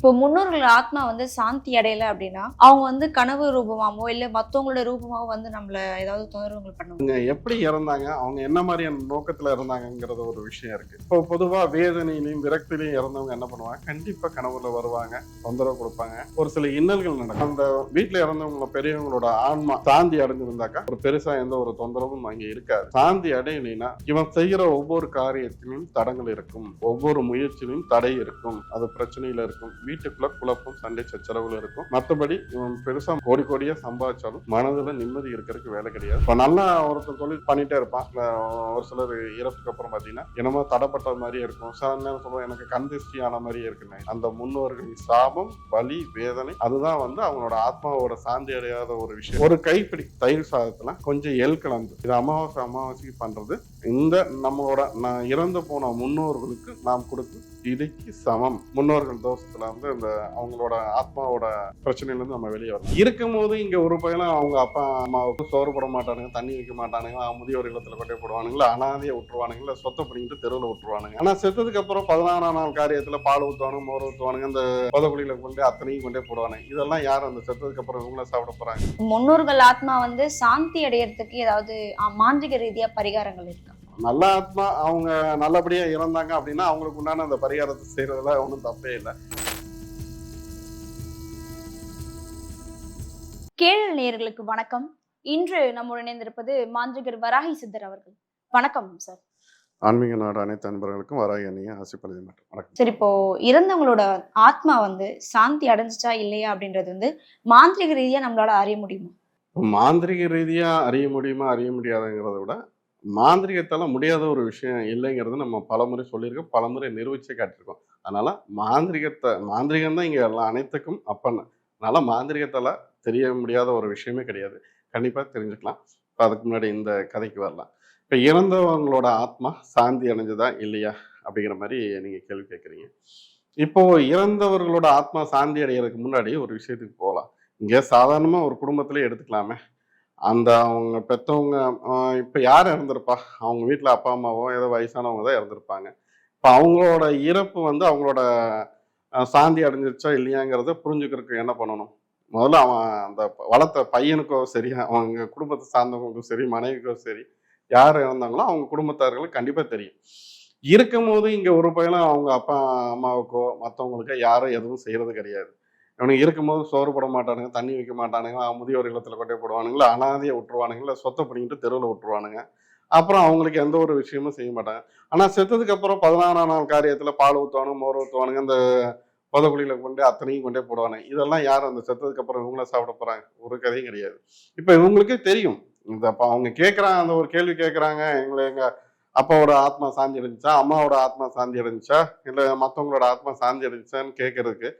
இப்போ முன்னோர்கள் ஆத்மா வந்து சாந்தி அடையல அப்படின்னா அவங்க வந்து கனவு ரூபமாவோ இல்ல மத்தவங்களோட ரூபமாவோ வந்து நம்மள ஏதாவது தொந்தரவுகள் பண்ணுவாங்க? எப்படி இறந்தாங்க? அவங்க என்ன மாதிரியான நோக்கத்துல இறந்தாங்கங்கிறது ஒரு விஷயம் இருக்கு. இப்போ பொதுவா வேதனையிலையும் விரக்திலையும் இறந்தவங்க என்ன பண்ணுவாங்க? கண்டிப்பா கனவுல வருவாங்க தொந்தரவு கொடுப்பாங்க. ஒரு சில இன்னல்கள் நடக்கும். அந்த வீட்டுல இறந்தவங்கள பெரியவங்களோட ஆன்மா சாந்தி அடைஞ்சிருந்தாக்கா ஒரு பெருசா எந்த ஒரு தொந்தரவும் அங்கே இருக்காது. சாந்தி அடையலைன்னா இவன் செய்யற ஒவ்வொரு காரியத்திலும் தடங்கள் இருக்கும். ஒவ்வொரு முயற்சியிலும் தடை இருக்கும். அது பிரச்சனையில இருக்கும். வீட்டுக்குள்ள குழப்பம் சண்டை சச்சரவுகள் இருக்கும். மற்றபடி இவன் பெருசா கோடி கோடியா சம்பாதிச்சாலும் மனதுல நிம்மதி இருக்கிறதுக்கு வேலை கிடையாது. இப்ப நல்லா ஒருத்தர் தொழில் பண்ணிட்டே இருப்பான். ஒரு சிலர் இறப்புக்கு அப்புறம் பாத்தீங்கன்னா என்னமோ தடப்பட்ட மாதிரியே இருக்கும். சில நேரம் சொல்லுவோம் எனக்கு கண் திருஷ்டி ஆன மாதிரியே இருக்குன்னு. அந்த முன்னோர்களின் சாபம் வலி வேதனை அதுதான் வந்து அவங்களோட ஆத்மாவோட சாந்தி அடையாத ஒரு விஷயம். ஒரு கைப்பிடி தயிர் சாதத்துல கொஞ்சம் எல் கலந்து இது அமாவாசை அமாவாசைக்கு பண்றது. இந்த நம்மளோட நான் இறந்து போன முன்னோர்களுக்கு நாம் கொடுத்து இதைக்கு சமம். முன்னோர்கள் தோஷத்துல வந்து இந்த அவங்களோட ஆத்மாவோட பிரச்சனையில இருந்து நம்ம வெளியே வரணும். இருக்கும் போது இங்க ஒரு பையனும் அவங்க அப்பா அம்மாவுக்கு சோறு போட மாட்டானுங்க தண்ணி வைக்க மாட்டானுங்க முதியோர் இல்லத்துல கொண்டே போடுவானுங்களா அனாதையை விட்டுருவானுங்களா சொத்தை பிடிங்கிட்டு தெருவில் விட்டுருவானுங்க. ஆனா செத்ததுக்கு அப்புறம் பதினாறாம் நாள் காரியத்துல பால் ஊத்துவானுங்க மோர் ஊத்துவானுங்க இந்த புதக்குழியில கொண்டு அத்தனையும் கொண்டே போடுவானுங்க. இதெல்லாம் யாரும் அந்த செத்ததுக்கு அப்புறம் இவங்கள சாப்பிட போறாங்க? முன்னோர்கள் ஆத்மா வந்து சாந்தி அடையறதுக்கு ஏதாவது மாந்திரிக ரீதியா பரிகாரங்கள் இருக்கா? நல்ல ஆத்மா அவங்க நல்லபடியா இறந்தாங்க அப்படின்னா அவங்களுக்கு உண்டான அந்த பரிகாரத்தை செய்யறதுல ஒன்றும் தப்பே இல்லை. கேழல் நேயர்களுக்கு வணக்கம். இன்று நம்முடன் இணைந்திருப்பது மாந்திரிகர் வராகி சித்தர் அவர்கள். வணக்கம் சார் ஆன்மீக நாடு அனைத்து அன்பர்களுக்கும் வராகி அணியை ஆசைப்படுது மற்றும் வணக்கம். சரி இப்போ இறந்தவங்களோட ஆத்மா வந்து சாந்தி அடைஞ்சிச்சா இல்லையா அப்படின்றது வந்து மாந்திரிக ரீதியா நம்மளால அறிய முடியுமா? மாந்திரிக ரீதியா அறிய முடியுமா அறிய முடியாதுங்கிறத விட மாந்திரிகத்தால் முடியாத ஒரு விஷயம் இல்லைங்கிறத நம்ம பலமுறை சொல்லியிருக்கோம் பலமுறை நிரூபிச்சே காட்டியிருக்கோம். அதனால் மாந்திரிகத்தை மாந்திரிகம் தான் இங்கே எல்லாம் அனைத்துக்கும் அப்பன்னு அதனால் மாந்திரிகத்தால் தெரிய முடியாத ஒரு விஷயமே கிடையாது. கண்டிப்பாக தெரிஞ்சுக்கலாம். இப்போ அதுக்கு முன்னாடி இந்த கதைக்கு வரலாம். இப்போ இறந்தவங்களோட ஆத்மா சாந்தி அடைஞ்சதா இல்லையா அப்படிங்கிற மாதிரி நீங்கள் கேள்வி கேட்குறீங்க. இப்போ இறந்தவர்களோட ஆத்மா சாந்தி அடைகிறதுக்கு முன்னாடி ஒரு விஷயத்துக்கு போகலாம். இங்கே சாதாரணமாக ஒரு குடும்பத்திலே எடுத்துக்கலாமே. அந்த அவங்க பெற்றவங்க இப்போ யார் இறந்துருப்பா? அவங்க வீட்டில் அப்பா அம்மாவோ ஏதோ வயசானவங்க தான் இறந்துருப்பாங்க. இப்போ அவங்களோட இறப்பு வந்து அவங்களோட சாந்தி அடைஞ்சிருச்சா இல்லையாங்கிறத புரிஞ்சுக்கிறதுக்கு என்ன பண்ணணும்? முதல்ல அவன் அந்த வளர்த்த பையனுக்கோ சரி அவங்க குடும்பத்தை சார்ந்தவங்களுக்கும் சரி மனைவிக்கோ சரி யார் இறந்தாங்களோ அவங்க குடும்பத்தார்களுக்கு கண்டிப்பாக தெரியும். இருக்கும் போது இங்கே ஒரு பையனும் அவங்க அப்பா அம்மாவுக்கோ மற்றவங்களுக்கோ யாரும் எதுவும் செய்கிறது கிடையாது. இவனுக்கு இருக்கும்போது சோறு போட மாட்டானுங்க தண்ணி வைக்க மாட்டானுங்க முதியோர் இல்லத்தில் கொண்டே போடுவானுங்களா அனாதையை விட்டுருவானுங்களா சொத்தை பிடிங்கிட்டு தெருவில் விட்டுருவானுங்க. அப்புறம் அவங்களுக்கு எந்த ஒரு விஷயமும் செய்ய மாட்டாங்க. ஆனால் செத்ததுக்கு அப்புறம் பதினாறாம் நாள் காரியத்தில் பால் ஊற்றுவானுங்க மோர் ஊற்றுவானுங்க இந்த புதக்குழியில கொண்டு அத்தனையும் கொண்டே போடுவானுங்க. இதெல்லாம் யார் அந்த செத்ததுக்கு அப்புறம் இவங்கள சாப்பிட போகிறாங்க ஒரு கதையும் கிடையாது. இப்போ இவங்களுக்கே தெரியும். இந்த அப்போ அவங்க கேட்குறாங்க அந்த ஒரு கேள்வி கேட்குறாங்க எங்களை எங்கள் அப்பாவோட ஆத்மா சாந்தி அடைஞ்சிச்சா அம்மாவோட ஆத்மா சாந்தி அடைஞ்சிச்சா இல்லை மற்றவங்களோட ஆத்மா சாந்தி அடைஞ்சிச்சான்னு கேட்கறதுக்கு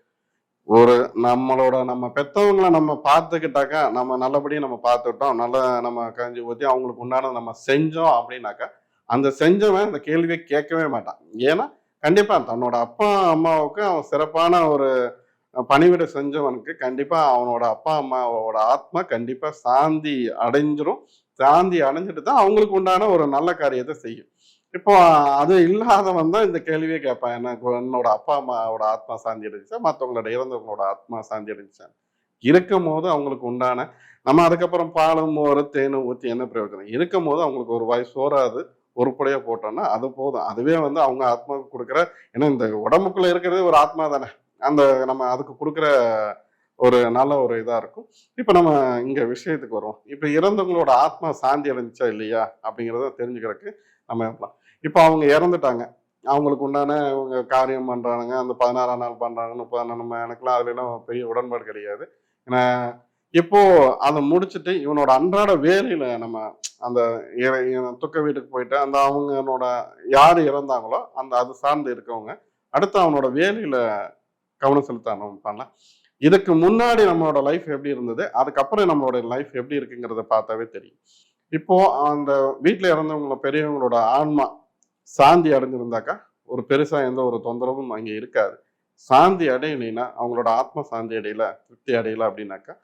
ஒரு நம்மளோட நம்ம பெத்தவங்களை நம்ம பார்த்துக்கிட்டாக்கா நம்ம நல்லபடியாக நம்ம பார்த்துக்கிட்டோம். நல்ல நம்ம கஞ்சி ஊற்றி அவங்களுக்கு உண்டான நம்ம செஞ்சோம் அப்படின்னாக்கா அந்த செஞ்சவன் அந்த கேள்வியை கேட்கவே மாட்டான். ஏன்னா கண்டிப்பாக தன்னோட அப்பா அம்மாவுக்கு அவன் சிறப்பான ஒரு பணிவிட செஞ்சவனுக்கு கண்டிப்பாக அவனோட அப்பா அம்மாவோட ஆத்மா கண்டிப்பாக சாந்தி அடைஞ்சிரும். சாந்தி அடைஞ்சிட்டு தான் அவங்களுக்கு உண்டான ஒரு நல்ல காரியத்தை செய்யும். இப்போ அது இல்லாதவன் தான் இந்த கேள்வியை கேட்பான். எனக்கு என்னோட அப்பா அம்மாவோட ஆத்மா சாந்தி அடைஞ்சா மற்றவங்களோட இறந்தவங்களோட ஆத்மா சாந்தி அடைஞ்சா இருக்கும் போது அவங்களுக்கு உண்டான நம்ம அதுக்கப்புறம் பாலும் மோர் தேனும் ஊற்றி என்ன பிரயோஜனம்? இருக்கும் போது அவங்களுக்கு ஒரு வாய் சோறாது உருப்படியாக போட்டோம்னா அது போதும். அதுவே வந்து அவங்க ஆத்மாவுக்கு கொடுக்குற ஏன்னா இந்த உடம்புக்குள்ளே இருக்கிறதே ஒரு ஆத்மா தானே. அந்த நம்ம அதுக்கு கொடுக்குற ஒரு நல்ல ஒரு இதாக இருக்கும். இப்போ நம்ம இங்கே விஷயத்துக்கு வருவோம். இப்போ இறந்தவங்களோட ஆத்மா சாந்தி அடைஞ்சிச்சா இல்லையா? அப்படிங்கிறத தெரிஞ்சுக்கிறதுக்கு நம்ம இப்போ அவங்க இறந்துட்டாங்க. அவங்களுக்கு உண்டான இவங்க காரியம் பண்ணுறானுங்க அந்த பதினாறாம் நாள் பண்ணுறாங்க முப்பதாம் நாள் நம்ம எனக்குலாம் அதுலாம் பெரிய உடன்பாடு கிடையாது. ஏன்னா இப்போ அதை முடிச்சுட்டு இவனோட அன்றாட வேலையில நம்ம அந்த இற- இவன் துக்க வீட்டுக்கு போயிட்டு அந்த அவங்களோட யார் இறந்தாங்களோ அந்த அது சார்ந்து இருக்கவங்க அடுத்து அவனோட வேலையில கவனம் செலுத்த ஆரம்பிப்பாங்க இதுக்கு முன்னாடி நம்மளோட லைஃப் எப்படி இருந்தது அதுக்கப்புறம் நம்மளோட லைஃப் எப்படி இருக்குங்கிறத பார்த்தாவே தெரியும். இப்போ அந்த வீட்டில் இறந்தவங்கள பெரியவங்களோட ஆன்மா சாந்தி அடைஞ்சிருந்தாக்கா ஒரு பெருசாக எந்த ஒரு தொந்தரவும் அங்கே இருக்காது. சாந்தி அடையலைன்னா அவங்களோட ஆத்ம சாந்தி அடையல திருப்தி அடையல அப்படின்னாக்கா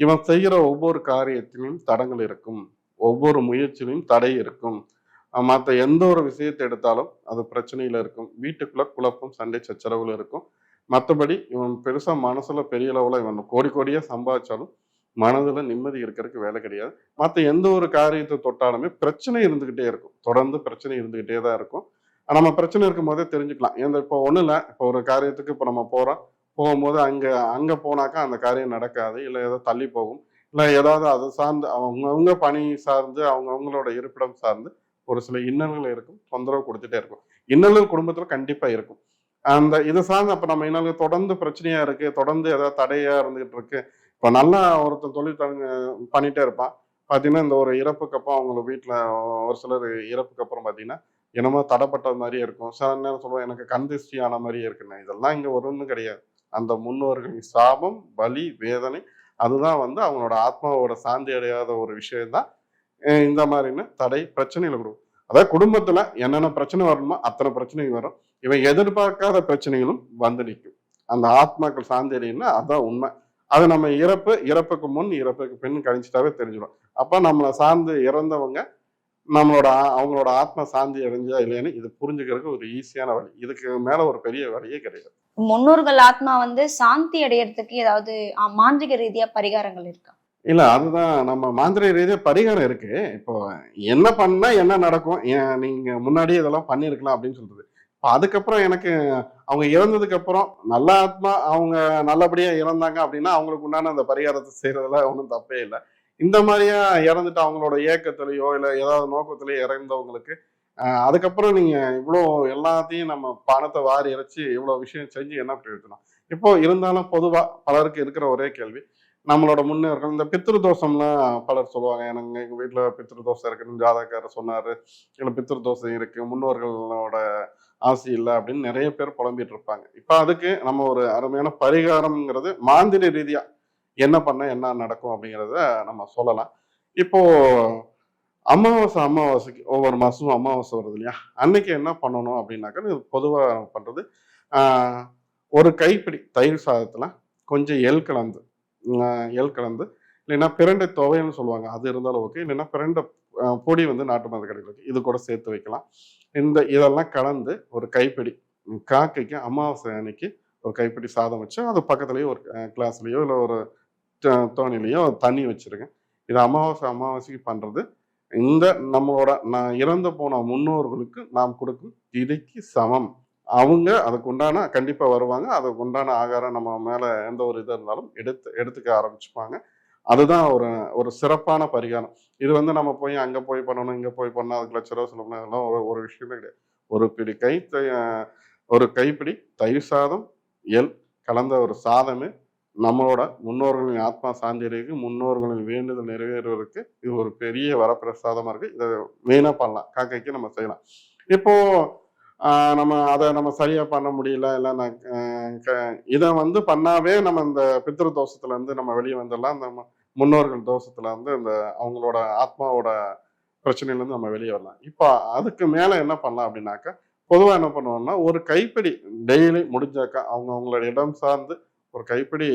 இவன் செய்கிற ஒவ்வொரு காரியத்திலும் தடங்கள் இருக்கும். ஒவ்வொரு முயற்சியிலும் தடை இருக்கும். மற்ற எந்த ஒரு விஷயத்தை எடுத்தாலும் அது பிரச்சனையில் இருக்கும். வீட்டுக்குள்ளே குழப்பம் சண்டை சச்சரவுகள் இருக்கும். மற்றபடி இவன் பெருசாக மனசில் பெரிய லெவலில் இவன் கோடி கோடியாக சம்பாதிச்சாலும் மனதில் நிம்மதி இருக்கிறதுக்கு வேலை கிடையாது. மற்ற எந்த ஒரு காரியத்தை தொட்டாலுமே பிரச்சனை இருந்துக்கிட்டே இருக்கும். தொடர்ந்து பிரச்சனை இருந்துக்கிட்டே தான் இருக்கும். நம்ம பிரச்சனை இருக்கும் போதே தெரிஞ்சுக்கலாம். ஏன் இப்போ ஒன்றும் இல்லை. இப்போ ஒரு காரியத்துக்கு இப்போ நம்ம போகிறோம் போகும்போது அங்கே அங்கே போனாக்கா அந்த காரியம் நடக்காது. இல்லை ஏதோ தள்ளி போகும். இல்லை ஏதாவது அதை சார்ந்து அவங்கவுங்க பணி சார்ந்து அவங்கவுங்களோட இருப்பிடம் சார்ந்து ஒரு சில இன்னல்கள் இருக்கும். தொந்தரவு கொடுத்துட்டே இருக்கும். இன்னல்கள் குடும்பத்தில் கண்டிப்பாக இருக்கும். அந்த இதை சார்ந்து அப்போ நம்ம இன்னல்கள் தொடர்ந்து பிரச்சனையாக இருக்குது தொடர்ந்து ஏதாவது தடையாக இருந்துகிட்டு இருக்குது இப்போ நல்லா ஒருத்தர் தொழில் தங்க இருப்பான். பார்த்தீங்கன்னா இந்த ஒரு இறப்புக்கு அப்புறம் அவங்க வீட்டில் ஒரு சிலர் இறப்புக்கு அப்புறம் பார்த்தீங்கன்னா என்னமோ தடைப்பட்ட மாதிரியே இருக்கும். சில நேரம் சொல்லுவோம் எனக்கு கண் திருஷ்டி ஆன மாதிரியே இருக்குண்ணே இதெல்லாம் இங்கே ஒன்றும் கிடையாது. அந்த முன்னோர்களின் சாபம் பலி வேதனை அதுதான் வந்து அவங்களோட ஆத்மாவோட சாந்தி அடையாத ஒரு விஷயம்தான். இந்த மாதிரின்னு தடை பிரச்சனைகளை கொடுக்கும். அதாவது குடும்பத்தில் என்னென்ன பிரச்சனை வரணுமோ அத்தனை பிரச்சனைகள் வரும். இவன் எதிர்பார்க்காத பிரச்சனைகளும் வந்து நிற்கும். அந்த ஆத்மாக்கள் சாந்தி அடையினா அதான் உண்மை. அது நம்ம இறப்பு இறப்புக்கு முன் இறப்புக்கு பின் கழிச்சிட்டாவே தெரிஞ்சிடும். அப்ப நம்மளை சார்ந்து இறந்தவங்க நம்மளோட அவங்களோட ஆத்மா சாந்தி அடைஞ்சா இல்லையான்னு இது புரிஞ்சுக்கிறதுக்கு ஒரு ஈஸியான வழி. இதுக்கு மேல ஒரு பெரிய வழியே கிடையாது. முன்னோர்கள் ஆத்மா வந்து சாந்தி அடையறதுக்கு ஏதாவது மாந்திரிக ரீதியா பரிகாரங்கள் இருக்கா? இல்ல அதுதான் நம்ம மாந்திரை ரீதியா பரிகாரம் இருக்கு. இப்போ என்ன பண்ணா என்ன நடக்கும்? நீங்க முன்னாடியே இதெல்லாம் பண்ணியிருக்கலாம் அப்படின்னு சொல்றது. அதுக்கப்புறம் எனக்கு அவங்க இறந்ததுக்கு அப்புறம் நல்ல ஆத்மா அவங்க நல்லபடியா இறந்தாங்க அப்படின்னா அவங்களுக்கு உண்டான அந்த பரிகாரத்தை செய்யறதுல ஒன்றும் தப்பே இல்லை. இந்த மாதிரியா இறந்துட்டு அவங்களோட இயக்கத்திலேயோ இல்லை ஏதாவது நோக்கத்திலேயோ இறந்தவங்களுக்கு அதுக்கப்புறம் நீங்க இவ்வளோ எல்லாத்தையும் நம்ம பணத்தை வாரி இறைச்சி இவ்வளோ விஷயம் செஞ்சு என்ன பிரயோஜனம்? இப்போ இருந்தாலும் பொதுவா பலருக்கு இருக்கிற ஒரே கேள்வி. நம்மளோட முன்னோர்கள் இந்த பித்திரு தோஷம்லாம் பலர் சொல்லுவாங்க. எனக்கு எங்கள் வீட்டில் பித்திரு தோசை இருக்குன்னு ஜாதகக்காரர் சொன்னார். இல்லை பித்திரு தோசை இருக்குது முன்னோர்களோட ஆசை இல்லை அப்படின்னு நிறைய பேர் புலம்பிட்டு இருப்பாங்க. இப்போ அதுக்கு நம்ம ஒரு அருமையான பரிகாரம்ங்கிறது மாந்திர ரீதியாக என்ன பண்ண என்ன நடக்கும் அப்படிங்கிறத நம்ம சொல்லலாம். இப்போ அமாவாசை அமாவாசைக்கு ஒவ்வொரு மாதமும் அமாவாசை வருது இல்லையா? அன்னைக்கு என்ன பண்ணணும் அப்படின்னாக்கா பொதுவாக பண்ணுறது ஒரு கைப்பிடி தயிர் சாதத்தில் கொஞ்சம் எல் கலந்து எல் கலந்து இல்லைன்னா பிரண்டை துவைன்னு சொல்லுவாங்க அது இருந்தாலும் ஓகே இல்லைன்னா பிரண்டை பொடி வந்து நாட்டு மருந்து கடையில் இது கூட சேர்த்து வைக்கலாம். இந்த இதெல்லாம் கலந்து ஒரு கைப்பிடி காக்கைக்கு அமாவாசை அன்னைக்கு ஒரு கைப்பிடி சாதம் வச்சு அது பக்கத்துலேயோ ஒரு கிளாஸ்லேயோ இல்லை ஒரு தோணிலையோ தண்ணி வச்சிருங்க இது அமாவாசை அமாவாசைக்கு பண்ணுறது இந்த நம்மளோட நான் இறந்து போன முன்னோர்களுக்கு நாம் கொடுக்கும் திதிக்கு சமம். அவங்க அதுக்கு உண்டான கண்டிப்பாக வருவாங்க. அதுக்கு உண்டான ஆகாரம் நம்ம மேலே எந்த ஒரு இது இருந்தாலும் எடுத்து எடுத்துக்க ஆரம்பிச்சுப்பாங்க. அதுதான் ஒரு ஒரு சிறப்பான பரிகாரம். இது வந்து நம்ம போய் அங்கே போய் பண்ணணும் இங்கே போய் பண்ணணும் அதுக்கு லட்ச ரூபா சொல்லணும் அதெல்லாம் ஒரு ஒரு விஷயமே கிடையாது. ஒரு பிடி கை ஒரு கைப்பிடி தயிர் சாதம் எல் கலந்த ஒரு சாதமே நம்மளோட முன்னோர்களின் ஆத்மா சாந்திரிக்கு முன்னோர்களின் வேண்டுதல் நிறைவேறுவதற்கு இது ஒரு பெரிய வரப்பிரசாதமாக இருக்குது இதை மெயினாக பண்ணலாம். காக்கைக்கு நம்ம செய்யலாம். இப்போது நம்ம அதை நம்ம சரியாக பண்ண முடியல இல்லை நான் க- இதை வந்து பண்ணாவே நம்ம இந்த பித்ரு தோஷத்துலேருந்து நம்ம வெளியே வந்துடலாம். நம்ம முன்னோர்கள் தோஷத்துல இருந்து இந்த அவங்களோட ஆத்மாவோட பிரச்சனையிலேருந்து நம்ம வெளியே வரலாம். இப்போ அதுக்கு மேலே என்ன பண்ணலாம் அப்படின்னாக்கா பொதுவாக என்ன பண்ணுவோம்னா ஒரு கைப்பிடி டெய்லி முடிஞ்சாக்கா அவங்க அவங்களோட இடம் சார்ந்து ஒரு கைப்பிடி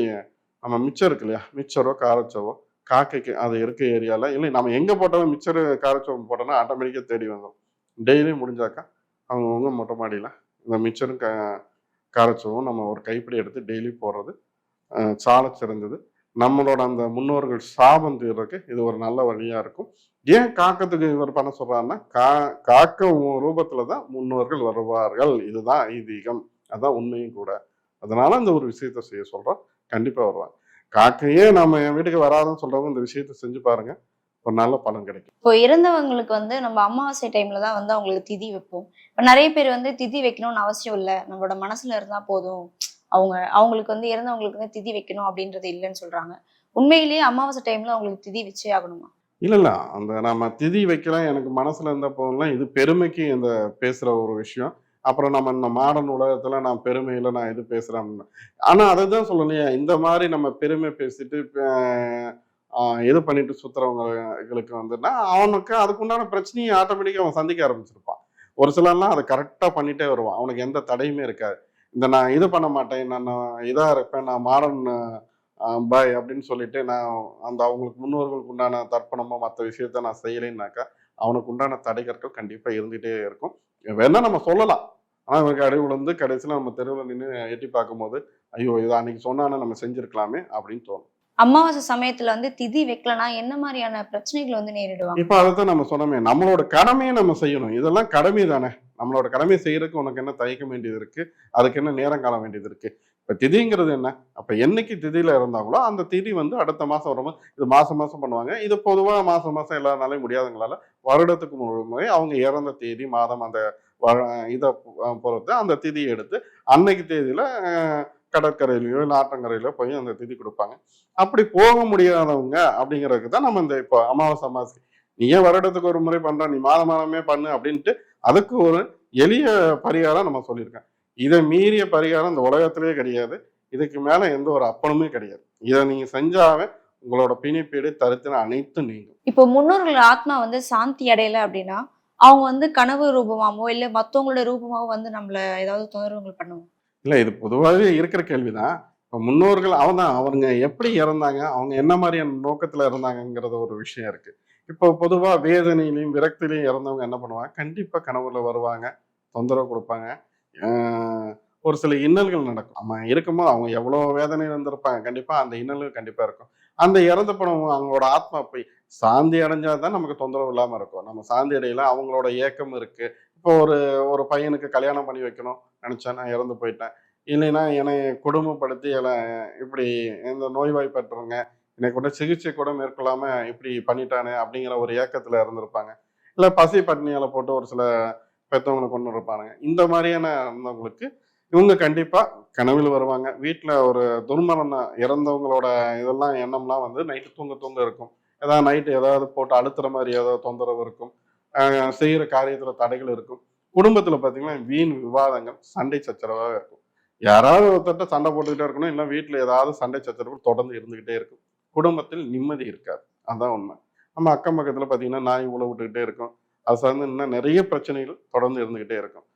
நம்ம மிச்சம் இருக்கு இல்லையா? மிச்சரோ காரச்சவோ காக்கைக்கு அது இருக்க ஏரியாவில் இல்லை நம்ம எங்கே போட்டாலும் மிச்சர் காரச்சவம் போட்டோம்னா ஆட்டோமேட்டிக்காக தேடி வந்துடும் டெய்லி முடிஞ்சாக்கா அவங்கவுங்க மொட்டை மாடியில் இந்த மிச்சரும் கா காரச்சவும் நம்ம ஒரு கைப்பிடி எடுத்து டெய்லி போடுறது சால சிறந்தது. நம்மளோட அந்த முன்னோர்கள் சாபம் தீர்றதுக்கு இது ஒரு நல்ல வழியா இருக்கும். ஏன் காக்கத்துக்கு இவர் பண்ண சொல்றாருன்னா கா காக்க ரூபத்தில் தான் முன்னோர்கள் வருவார்கள். இதுதான் ஐதீகம். அதான் உண்மையும் கூட. அதனால அந்த ஒரு விஷயத்த செய்ய சொல்றோம். கண்டிப்பா வருவாங்க. காக்கையே நம்ம என் வீட்டுக்கு வராதுன்னு சொல்றவங்க இந்த விஷயத்த செஞ்சு பாருங்க. ஒரு நல்ல பலன் கிடைக்கும். இப்போ இறந்தவங்களுக்கு வந்து நம்ம அமாவாசை டைம்ல தான் வந்து அவங்களுக்கு திதி வைப்போம். இப்போ நிறைய பேர் வந்து திதி வைக்கணும்னு அவசியம் இல்லை. நம்மளோட மனசுல இருந்தா போதும். அவங்க அவங்களுக்கு வந்து இறந்தவங்களுக்கு வந்து திதி வைக்கணும் அப்படின்றது இல்லைன்னு சொல்றாங்க. உண்மையிலேயே அமாவாசை டைம்ல அவங்களுக்கு திதி வச்சே ஆகணுமா? இல்ல இல்ல. அந்த நம்ம திதி வைக்கலாம் எனக்கு மனசுல இருந்த போதெல்லாம் இது பெருமைக்கு இந்த பேசுற ஒரு விஷயம். அப்புறம் நம்ம இந்த மாடர்ன் உலகத்துல நான் பெருமையில நான் இது பேசுறேன் அப்படின்னு. ஆனா அதுதான் சொல்லலையே. இந்த மாதிரி நம்ம பெருமை பேசிட்டு இது பண்ணிட்டு சுத்துறவங்களுக்கு வந்துன்னா அவனுக்கு அதுக்குண்டான பிரச்சனையை ஆட்டோமேட்டிக்காக அவன் சந்திக்க ஆரம்பிச்சிருப்பான். ஒரு சிலர்லாம் அதை கரெக்டாக பண்ணிட்டே வருவான். அவனுக்கு எந்த தடையுமே இருக்காது. இந்த நான் இது பண்ண மாட்டேன் நான் இதா இருப்பேன் நான் மாடர்ன் பாய் அப்படின்னு சொல்லிட்டு நான் அந்த அவங்களுக்கு முன்னோர்களுக்கு உண்டான தர்ப்பணமோ மற்ற விஷயத்த நான் செய்யலைன்னாக்கா அவனுக்கு உண்டான தடைகற்கள் கண்டிப்பா இருந்துகிட்டே இருக்கும். வேணா நம்ம சொல்லலாம். ஆனால் அவனுக்கு அடி விழுந்து கடைசியில் நம்ம தெருவில் நின்று எட்டி பார்க்கும்போது ஐயோ இது அன்னைக்கு சொன்னானே நம்ம செஞ்சிருக்கலாமே அப்படின்னு தோணும். அமாவாசை சமயத்துல வந்து திதி வைக்கலனா என்ன மாதிரியான பிரச்சனைகள் வந்து நேரிடுவாங்க? இப்போ அதை தான் நம்ம சொன்னோமே நம்மளோட கடமையை நம்ம செய்யணும். இதெல்லாம் கடமை தானே நம்மளோட கடமை செய்யறதுக்கு உனக்கு என்ன தயக்க வேண்டியது இருக்கு? அதுக்கு என்ன நேரம் காலம் வேண்டியது இருக்கு? இப்போ திதிங்கிறது என்ன? அப்போ என்னைக்கு திதியில இருந்தாங்களோ அந்த திதி வந்து அடுத்த மாசம் வரும்போது இது மாசம் மாசம் பண்ணுவாங்க. இது பொதுவாக மாசம் மாசம் எல்லாருனாலையும் முடியாதுங்களால வருடத்துக்கு ஒரு அவங்க இறந்த தேதி மாதம் அந்த வ- இதை பொறுத்து அந்த திதியை எடுத்து அன்னைக்கு தேதியில கடற்கரையிலையோ இல்லை ஆற்றங்கரையிலோ போய் அந்த திதி கொடுப்பாங்க. அப்படி போக முடியாதவங்க அப்படிங்கிறதுக்கு தான் நம்ம இந்த இப்போ அமாவாசை அமாவாசை. நீ ஏன் வருடத்துக்கு ஒரு முறை பண்ற நீ மாதம் மாதமே பண்ணு அப்படின்ட்டு அதுக்கு ஒரு எளிய பரிகாரம் நம்ம சொல்லியிருக்கேன். இதை மீறிய பரிகாரம் இந்த உலகத்திலேயே கிடையாது. இதுக்கு மேல எந்த ஒரு அப்பனுமே கிடையாது. இதை நீங்க செஞ்சாவே உங்களோட பிணிப்பீடு தருத்தின அனைத்தும் நீங்கும். இப்போ முன்னோர்கள் ஆத்மா வந்து சாந்தி அடையல அப்படின்னா அவங்க வந்து கனவு ரூபமாவோ இல்ல மத்தவங்களோட ரூபமாவோ வந்து நம்மள ஏதாவது தொந்தரவுகள் பண்ணுவோம் இல்ல இது பொதுவாகவே இருக்கிற கேள்விதான். இப்போ முன்னோர்கள் அவன் தான் அவங்க எப்படி இறந்தாங்க அவங்க என்ன மாதிரியான நோக்கத்துல இருந்தாங்கங்கிறது ஒரு விஷயம் இருக்கு. இப்போ பொதுவாக வேதனையிலையும் விரக்திலையும் இறந்தவங்க என்ன பண்ணுவாங்க? கண்டிப்பாக கனவுல வருவாங்க. தொந்தரவு கொடுப்பாங்க. ஒரு சில இன்னல்கள் நடக்கும். நம்ம இருக்கும்போது அவங்க எவ்வளோ வேதனையில் இருந்திருப்பாங்க கண்டிப்பாக அந்த இன்னல்கள் கண்டிப்பாக இருக்கும். அந்த இறந்த படம் அவங்களோட ஆத்மா போய் சாந்தி அடைஞ்சால் தான் நமக்கு தொந்தரவு இல்லாமல் இருக்கும். நம்ம சாந்தி அடையில அவங்களோட ஏக்கம் இருக்குது இப்போ ஒரு ஒரு பையனுக்கு கல்யாணம் பண்ணி வைக்கணும் நினச்சா நான் இறந்து போயிட்டேன். இல்லைன்னா என்னை கொடுமைப்படுத்தி எல்லாம் இப்படி இந்த நோய்வாய்ப்பட்டவங்க என்னை கூட சிகிச்சை கூட மேற்கொள்ளாம இப்படி பண்ணிட்டானே அப்படிங்கிற ஒரு ஏக்கத்தில் இருந்திருப்பாங்க. இல்ல பசி பட்டினியால போட்டு ஒரு சில பெற்றவங்களை கொண்டு இருப்பாங்க இந்த மாதிரியான இருந்தவங்களுக்கு இவங்க கண்டிப்பா கனவில் வருவாங்க. வீட்டில் ஒரு துர்மரணம் இறந்தவங்களோட இதெல்லாம் எண்ணம்லாம் வந்து நைட்டு தூங்க தூங்க இருக்கும். ஏதாவது நைட்டு ஏதாவது போட்டு அழுத்துற மாதிரி ஏதாவது தொந்தரவு இருக்கும். செய்கிற காரியத்தில் தடைகள் இருக்கும். குடும்பத்தில் பார்த்தீங்கன்னா வீண் விவாதங்கள் சண்டை சச்சரவாக இருக்கும். யாராவது ஒருத்தட்ட சண்டை போட்டுக்கிட்டே இருக்கணும் இல்லை வீட்டில் ஏதாவது சண்டை சச்சரவு தொடர்ந்து இருந்துக்கிட்டே இருக்கும். குடும்பத்தில் நிம்மதி இருக்காது. அதான் உண்மை. நம்ம அக்கம் பக்கத்தில் பார்த்தீங்கன்னா நாய் உழவு விட்டுக்கிட்டே இருக்கும். அது சார்ந்து இன்னும் நிறைய பிரச்சனைகள் தொடர்ந்து இருந்துக்கிட்டே இருக்கும்.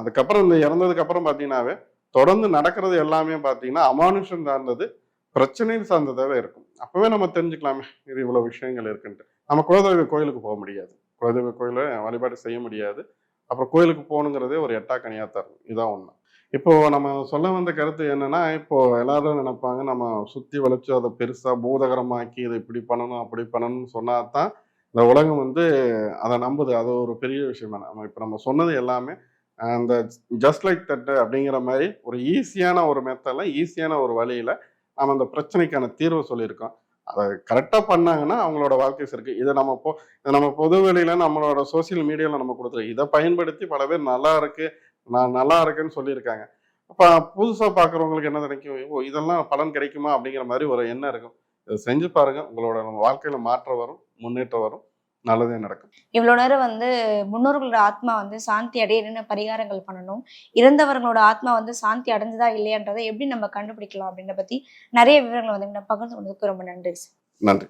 அதுக்கப்புறம் இந்த இறந்ததுக்கப்புறம் பார்த்தீங்கன்னாவே தொடர்ந்து நடக்கிறது எல்லாமே பார்த்தீங்கன்னா அமானுஷம் சார்ந்தது பிரச்சனை சார்ந்ததாகவே இருக்கும். அப்போவே நம்ம தெரிஞ்சுக்கலாமே இது இவ்வளோ விஷயங்கள் இருக்குன்ட்டு. நம்ம குலதெய்வ கோயிலுக்கு போக முடியாது. குலதெய்வ கோயிலை வழிபாடு செய்ய முடியாது. அப்புறம் கோயிலுக்கு போகணுங்கிறதே ஒரு எட்டா தரும். இதான் ஒன்று இப்போ நம்ம சொல்ல வந்த கருத்து என்னன்னா இப்போ எல்லாரும் நினைப்பாங்க நம்ம சுத்தி வளைச்சு அதை பெருசா பூதகரமாக்கி இதை இப்படி பண்ணணும் அப்படி பண்ணணும்னு சொன்னா தான் இந்த உலகம் வந்து அதை நம்புது. அது ஒரு பெரிய விஷயமா. நம்ம இப்போ நம்ம சொன்னது எல்லாமே அந்த ஜஸ்ட் லைக் தட்டு அப்படிங்கிற மாதிரி ஒரு ஈஸியான ஒரு மெத்தடில் ஈஸியான ஒரு வழியில் நம்ம அந்த பிரச்சனைக்கான தீர்வு சொல்லியிருக்கோம். அதை கரெக்டாக பண்ணாங்கன்னா அவங்களோட வாழ்க்கை இருக்கு இதை நம்ம போ இதை நம்ம பொது வெளியில நம்மளோட சோசியல் மீடியாவில் நம்ம கொடுத்துருக்கோம். இதை பயன்படுத்தி பல பேர் நல்லா இருக்குது நான் நல்லா இருக்கேன்னு சொல்லியிருக்காங்க. அப்போ புதுசாக பார்க்குறவங்களுக்கு என்ன நினைக்கும்? ஓ இதெல்லாம் பலன் கிடைக்குமா? அப்படிங்கிற மாதிரி ஒரு எண்ணம் இருக்கும். இதை செஞ்சு பாருங்க. உங்களோட வாழ்க்கையில மாற்றம் வரும் முன்னேற்றம் வரும். நல்லதே நடக்கும். இவ்வளவு நேரம் வந்து முன்னோர்களோட ஆத்மா வந்து சாந்தி அடைய என்னென்ன பரிகாரங்கள் பண்ணணும்? இறந்தவர்களோட ஆத்மா வந்து சாந்தி அடைஞ்சதா இல்லையான்றதை எப்படி நம்ம கண்டுபிடிக்கலாம் அப்படின்ற பத்தி நிறைய விவரங்களை வந்து பகிர்ந்து கொண்டதுக்கு ரொம்ப நன்றி சார். நன்றி.